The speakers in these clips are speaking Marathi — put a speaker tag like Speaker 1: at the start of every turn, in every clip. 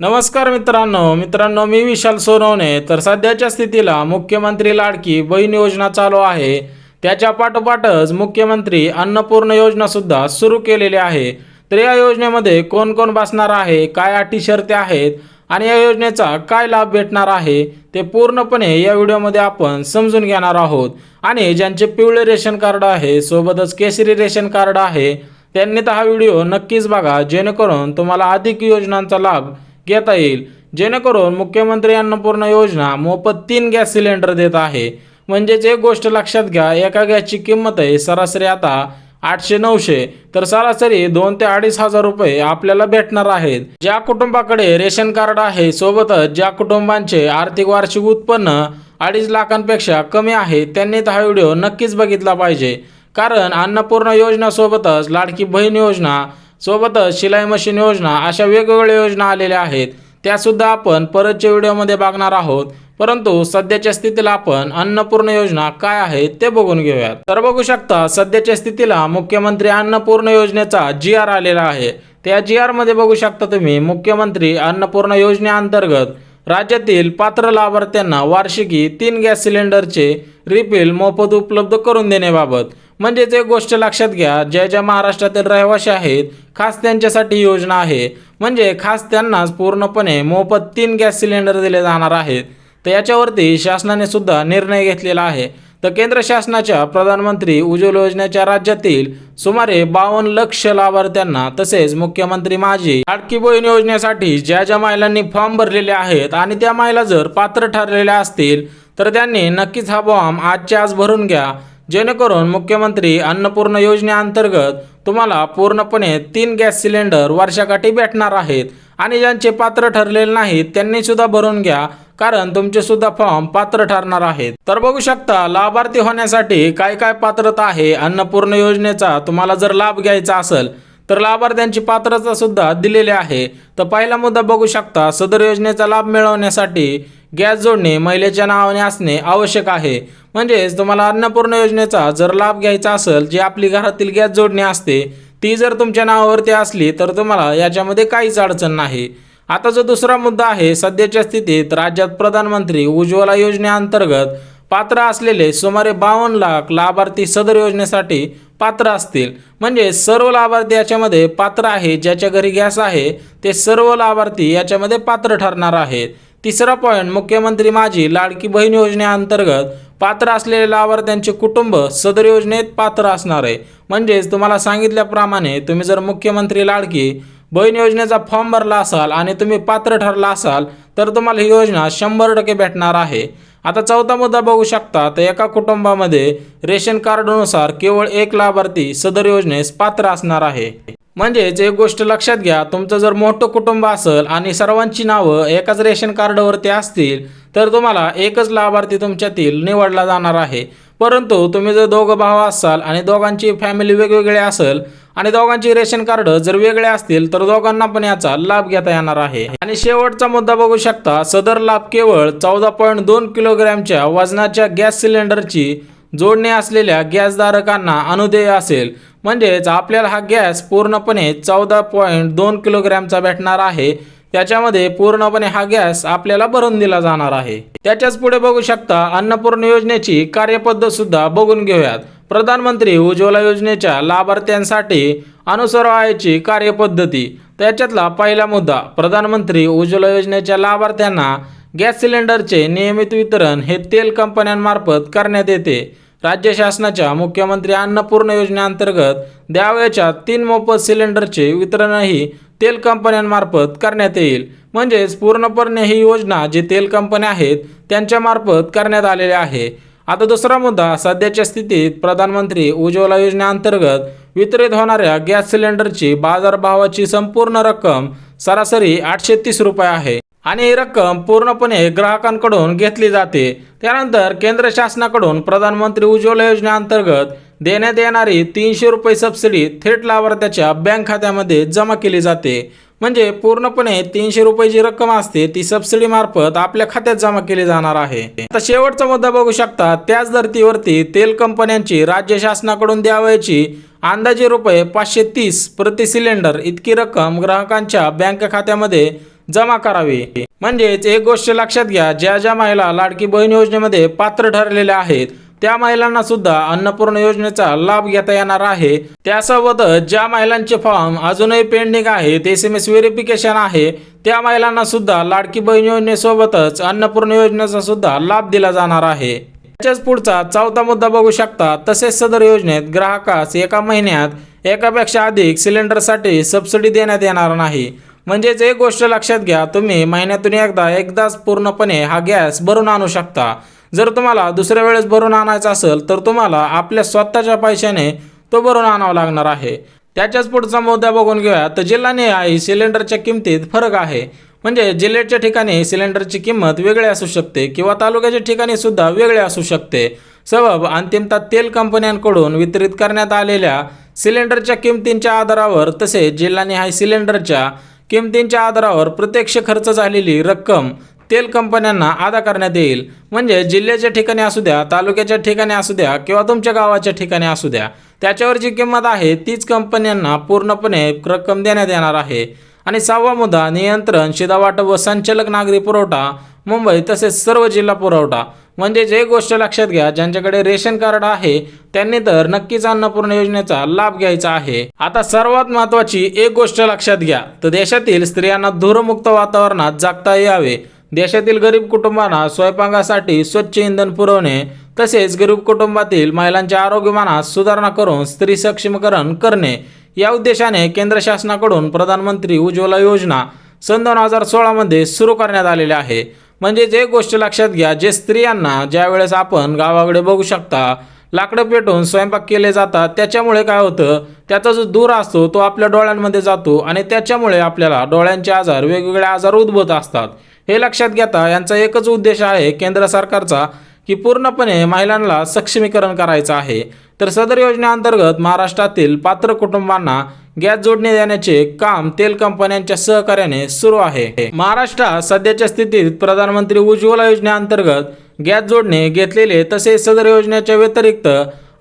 Speaker 1: नमस्कार मित्रांनो. मित्रांनो मी विशाल सोनवणे. तर सध्याच्या स्थितीला मुख्यमंत्री लाडकी बहीण योजना चालू आहे. त्याच्या पाठोपाठच मुख्यमंत्री अन्नपूर्ण योजना सुद्धा सुरू केलेली आहे. तर या योजनेमध्ये कोण कोण बसणार आहे काय अटी शर्ती आहेत आणि या योजनेचा काय लाभ भेटणार आहे ते पूर्णपणे या व्हिडिओमध्ये आपण समजून घेणार आहोत. आणि ज्यांचे पिवळे रेशन कार्ड आहे सोबतच केसरी रेशन कार्ड आहे त्यांनी तर हा व्हिडिओ नक्कीच बघा. जेणेकरून तुम्हाला अधिक योजनांचा लाभ घेता येईल. जेणेकरून मुख्यमंत्री अन्नपूर्ण योजना मोफत तीन गॅस सिलेंडर देत आहे. म्हणजेच एक गोष्ट लक्षात घ्या एका गॅसची किंमत आहे सरासरी आता आठशे नऊशे. तर सरासरी दोन ते अडीच हजार रुपये आपल्याला भेटणार आहेत. ज्या कुटुंबाकडे रेशन कार्ड आहे सोबतच ज्या कुटुंबांचे आर्थिक वार्षिक उत्पन्न अडीच लाखांपेक्षा कमी आहे त्यांनी तर हा व्हिडिओ नक्कीच बघितला पाहिजे. कारण अन्नपूर्ण योजनासोबतच लाडकी बहीण योजना सोबतच शिलाई मशीन योजना अशा वेगवेगळ्या योजना आलेल्या आहेत. त्यासुद्धा आपण परतच्या व्हिडिओमध्ये बघणार आहोत. परंतु सध्याच्या स्थितीला आपण अन्नपूर्ण योजना काय आहे ते बघून घेऊयात. तर बघू शकता सध्याच्या स्थितीला मुख्यमंत्री अन्नपूर्ण योजनेचा जी आर आलेला आहे. त्या जी आरमध्ये बघू शकता तुम्ही मुख्यमंत्री अन्नपूर्ण योजनेअंतर्गत राज्यातील पात्र लाभार्थ्यांना वार्षिकी तीन गॅस सिलेंडरचे रिफिल मोफत उपलब्ध करून देण्याबाबत म्हणजेच एक गोष्ट लक्षात घ्या ज्या ज्या महाराष्ट्रातील रहिवासी आहेत खास त्यांच्यासाठी योजना आहे. म्हणजे खास त्यांनाच पूर्णपणे मोफत तीन गॅस सिलेंडर दिले जाणार आहेत. तर याच्यावरती शासनाने सुद्धा निर्णय घेतलेला आहे. तर केंद्र शासनाच्या प्रधानमंत्री उज्ज्वल योजनेच्या राज्यातील सुमारे बावन्न लक्ष लाभार्थ्यांना तसेच मुख्यमंत्री माझी लाडकी बहीण योजनेसाठी ज्या ज्या महिलांनी फॉर्म भरलेले आहेत आणि त्या महिला जर पात्र ठरलेल्या असतील तर त्यांनी नक्कीच हा फॉर्म आजच्या आज भरून घ्या. जेणेकरून मुख्यमंत्री अन्नपूर्ण योजनेअंतर्गत तुम्हाला पूर्णपणे तीन गॅस सिलेंडर वर्षाकाठी भेटणार आहेत आणि ज्यांचे पात्र ठरलेले नाहीत त्यांनी सुद्धा भरून घ्या कारण तुमचे सुद्धा फॉर्म पात्र ठरणार आहेत. तर बघू शकता लाभार्थी होण्यासाठी काय काय पात्रता आहे? अन्नपूर्ण योजनेचा तुम्हाला जर लाभ घ्यायचा असेल तर लाभार्थ्यांची पात्रता सुद्धा दिलेली आहे. तर पहिला मुद्दा बघू शकता सदर योजनेचा लाभ मिळवण्यासाठी गॅस जोडणे महिलेच्या नावाने असणे आवश्यक आहे. म्हणजेच तुम्हाला अन्नपूर्ण योजनेचा जर लाभ घ्यायचा असेल जी आपली घरातील गॅस जोडणी असते ती जर तुमच्या नावावरती असली तर तुम्हाला याच्यामध्ये काहीच अडचण नाही. आता जो दुसरा मुद्दा आहे सध्याच्या स्थितीत राज्यात प्रधानमंत्री उज्ज्वला योजनेअंतर्गत पात्र असलेले सुमारे बावन्न लाख लाभार्थी सदर योजनेसाठी पात्र असतील. म्हणजे सर्व लाभार्थी याच्यामध्ये पात्र आहे ज्याच्या घरी गॅस आहे ते सर्व लाभार्थी याच्यामध्ये पात्र ठरणार आहेत. तिसरा पॉईंट मुख्यमंत्री माझी लाडकी बहीण योजनेअंतर्गत पात्र असलेले लाभार्थ्यांचे कुटुंब सदर योजनेत पात्र असणार आहे. म्हणजेच तुम्हाला सांगितल्याप्रमाणे तुम्ही जर मुख्यमंत्री लाडकी बहीण योजनेचा फॉर्म भरला असाल आणि तुम्ही पात्र ठरला असाल तर तुम्हाला ही योजना शंभर टक्के भेटणार आहे. आता चौथा मुद्दा बघू शकता. तर एका कुटुंबामध्ये रेशन कार्डनुसार केवळ एक लाभार्थी सदर योजनेस पात्र असणार आहे. म्हणजेच एक गोष्ट लक्षात घ्या तुमचं जर मोठं कुटुंब असेल आणि सर्वांची नावं एकाच रेशन कार्डवरती असतील तर तुम्हाला एकच लाभार्थी तुमच्यातील निवडला जाणार आहे. परंतु तुम्ही जर दोघं भाव असाल आणि दोघांची फॅमिली वेगवेगळी असेल आणि दोघांची रेशन कार्ड जर वेगळे असतील तर दोघांना पण याचा लाभ घेता येणार आहे. आणि शेवटचा मुद्दा बघू शकता सदर लाभ केवळ चौदा पॉईंट दोन किलोग्रॅमच्या वजनाच्या गॅस सिलेंडरची जोडणी असलेल्या गॅसधारकांना अनुदेय असेल. म्हणजेच आपल्याला हा गॅस पूर्णपणे चौदा पॉईंट दोन किलोग्रॅमचा भेटणार आहे. त्याच्यामध्ये पूर्णपणे हा गॅस आपल्याला भरून दिला जाणार आहे. त्याच्याच पुढे बघू शकता अन्नपूर्ण योजनेची कार्यपद्धत सुद्धा बघून घेऊयात. प्रधानमंत्री उज्ज्वला योजनेच्या लाभार्थ्यांसाठी अनुसरायची कार्यपद्धती. त्याच्यातला पहिला मुद्दा प्रधानमंत्री उज्ज्वला योजनेच्या लाभार्थ्यांना गॅस सिलेंडरचे नियमित वितरण हे तेल कंपन्यांमार्फत करण्यात येते. राज्य शासनाच्या मुख्यमंत्री अन्नपूर्ण योजनेअंतर्गत द्यावयाच्या तीन मोफत सिलेंडरचे वितरणही तेल कंपन्यांमार्फत करण्यात येईल. म्हणजेच पूर्णपणे ही योजना जे तेल कंपन्या आहेत त्यांच्यामार्फत करण्यात आलेली आहे. आता दुसरा मुद्दा सध्याच्या स्थितीत प्रधानमंत्री उज्ज्वला योजनेअंतर्गत वितरित होणाऱ्या गॅस सिलेंडरची बाजारभावाची संपूर्ण रक्कम सरासरी आठशे तीस रुपये आहे आणि ही रक्कम पूर्णपणे ग्राहकांकडून घेतली जाते. त्यानंतर केंद्र शासनाकडून प्रधानमंत्री उज्ज्वला योजनेअंतर्गत देण्यात येणारी तीनशे रुपये सबसिडी थेट लाभार्थ्याच्या बँक खात्यामध्ये जमा केली जाते. म्हणजे पूर्णपणे तीनशे रुपये जी रक्कम असते ती सबसिडी मार्फत आपल्या खात्यात जमा केली जाणार आहे. आता शेवटचा मुद्दा बघू शकता त्याच धर्तीवरती तेल कंपन्यांची राज्य शासनाकडून द्यावयाची अंदाजे रुपये पाचशे तीस प्रति सिलेंडर इतकी रक्कम ग्राहकांच्या बँक खात्यामध्ये जमा करावी. म्हणजेच एक गोष्ट लक्षात घ्या ज्या ज्या महिला लाडकी बहीण योजनेमध्ये पात्र ठरलेल्या आहेत त्या महिलांना सुद्धा अन्नपूर्ण योजनेचा लाभ घेता येणार आहे. त्यासोबतच ज्या महिलांचे फॉर्म अजूनही पेंडिंग आहेत एस एम एस व्हेरिफिकेशन आहे त्या महिलांना सुद्धा लाडकी बहीण योजनेसोबतच अन्नपूर्ण योजनेचा सुद्धा लाभ दिला जाणार आहे. त्याच्याच पुढचा चौथा मुद्दा बघू शकता तसेच सदर योजनेत ग्राहकास एका महिन्यात एकापेक्षा अधिक सिलेंडरसाठी सबसिडी देण्यात येणार नाही. म्हणजेच एक गोष्ट लक्षात घ्या तुम्ही महिन्यातून एकदा एकदाच पूर्णपणे हा गॅस भरून आणू शकता. जर तुम्हाला दुसऱ्या वेळेस भरून आणायचा असेल तर तुम्हाला आपल्या स्वतःच्या पैशाने तो भरून आणावा लागणार आहे. त्याच्याच पुढचा मुद्दा बघून घेऊया. तर जिल्हानिहाय सिलेंडरच्या किमतीत फरक आहे. म्हणजे जिल्ह्याच्या ठिकाणी सिलेंडरची किंमत वेगळी असू शकते किंवा तालुक्याच्या ठिकाणी सुद्धा वेगळी असू शकते. सबब अंतिमतः तेल कंपन्यांकडून वितरित करण्यात आलेल्या सिलेंडरच्या किमतींच्या आधारावर तसेच जिल्हानिहाय सिलेंडरच्या किमतींच्या आधारावर प्रत्यक्ष खर्च झालेली रक्कम तेल कंपन्यांना अदा करण्यात येईल. म्हणजे जिल्ह्याच्या ठिकाणी असू द्या तालुक्याच्या ठिकाणी असू द्या किंवा तुमच्या गावाच्या ठिकाणी असू द्या त्याच्यावर जी किंमत आहे तीच कंपन्यांना पूर्णपणे रक्कम देण्यात येणार आहे. आणि सहावा मुद्दा नियंत्रण शिधावाटप व संचालक नागरी पुरवठा मुंबई तसेच सर्व जिल्हा पुरवठा. म्हणजे जे गोष्ट लक्षात घ्या ज्यांच्याकडे रेशन कार्ड आहे त्यांनी तर नक्कीच अन्नपूर्ण योजनेचा लाभ घ्यायचा आहे. आता सर्वात महत्त्वाची एक गोष्ट लक्षात घ्या तर देशातील स्त्रियांना धूरमुक्त वातावरणात जागता यावे. देशातील गरीब कुटुंबांना स्वयंपाकासाठी स्वच्छ इंधन पुरवणे तसेच गरीब कुटुंबातील महिलांच्या आरोग्यमानात सुधारणा करून स्त्री सक्षमीकरण करणे या उद्देशाने केंद्र शासनाकडून प्रधानमंत्री उज्ज्वला योजना सन दोन हजार सोळामध्ये सुरू करण्यात आलेले आहे. म्हणजेच एक गोष्ट लक्षात घ्या जे स्त्रियांना ज्यावेळेस आपण गावाकडे बघू शकता लाकडं पेटून स्वयंपाक केले जातात त्याच्यामुळे काय होतं त्याचा जो दूर असतो तो आपल्या डोळ्यांमध्ये जातो आणि त्याच्यामुळे आपल्याला डोळ्यांचे आजार वेगवेगळे आजार उद्भवत असतात. हे लक्षात घेता यांचा एकच उद्देश आहे केंद्र सरकारचा की पूर्णपणे महिलांना सक्षमीकरण करायचं आहे. तर सदर योजनेअंतर्गत महाराष्ट्रातील पात्र कुटुंबांना गॅस जोडणी देण्याचे काम तेल कंपन्यांच्या सहकार्याने सुरू आहे. महाराष्ट्रात सध्याच्या स्थितीत प्रधानमंत्री उज्ज्वला योजनेअंतर्गत गॅस जोडणे घेतलेले तसेच सदर योजनेच्या व्यतिरिक्त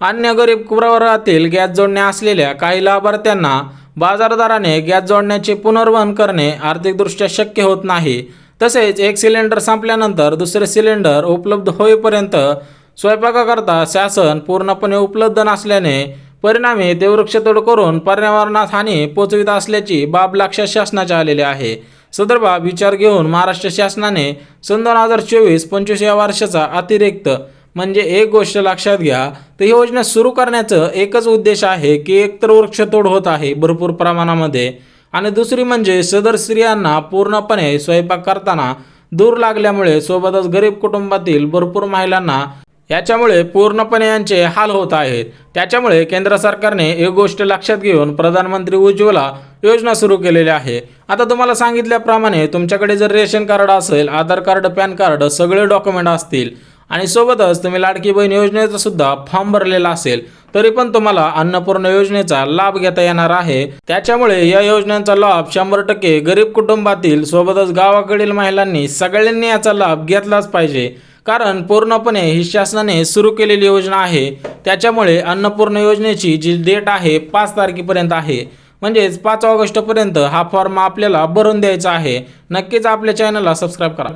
Speaker 1: अन्य गरीब प्रवर्गातील गॅस जोडण्या असलेल्या काही लाभार्थ्यांना बाजारदाराने गॅस जोडण्याचे पुनर्वहन करणे आर्थिकदृष्ट्या शक्य होत नाही. तसेच एक सिलेंडर संपल्यानंतर दुसरे सिलेंडर उपलब्ध होईपर्यंत स्वयंपाकाकरता शासन पूर्णपणे उपलब्ध नसल्याने परिणामी ते वृक्षतोड करून पर्यावरणास हानी पोचवित असल्याची बाब लक्षात शासनाच्या आलेली आहे. सदर बाब विचार घेऊन महाराष्ट्र शासनाने सन दोन हजार चोवीस पंचवीस या वर्षाचा अतिरिक्त म्हणजे एक गोष्ट लक्षात घ्या तर ही योजना सुरू करण्याचं एकच उद्देश आहे की एकतर वृक्षतोड होत आहे भरपूर प्रमाणामध्ये. आणि दुसरी म्हणजे सदर स्त्रियांना पूर्णपणे स्वयंपाक करताना दूर लागल्यामुळे सोबतच गरीब कुटुंबातील भरपूर महिलांना याच्यामुळे पूर्णपणे यांचे हाल होत आहेत. त्याच्यामुळे केंद्र सरकारने एक गोष्ट लक्षात घेऊन प्रधानमंत्री उज्ज्वला योजना सुरू केलेली आहे. आता तुम्हाला सांगितल्याप्रमाणे तुमच्याकडे जर रेशन कार्ड असेल आधार कार्ड पॅन कार्ड सगळे डॉक्युमेंट असतील. आणि सोबतच तुम्ही लाडकी बहीण योजनेचा सुद्धा फॉर्म भरलेला असेल. तरी पण तुम्हाला अन्नपूर्ण योजनेचा लाभ घेता येणार आहे. त्याच्यामुळे या योजनेचा लाभ शंभर टक्के गरीब कुटुंबातील सोबतच गावाकडील महिलांनी सगळ्यांनी याचा लाभ घेतलाच पाहिजे. कारण पूर्णपणे ही शासनाने सुरू केलेली योजना आहे. त्याच्यामुळे अन्नपूर्ण योजनेची जी डेट आहे पाच तारखेपर्यंत आहे. म्हणजेच पाच ऑगस्टपर्यंत हा फॉर्म आपल्याला भरून द्यायचा आहे. नक्कीच आपल्या चॅनलला सबस्क्राईब करा.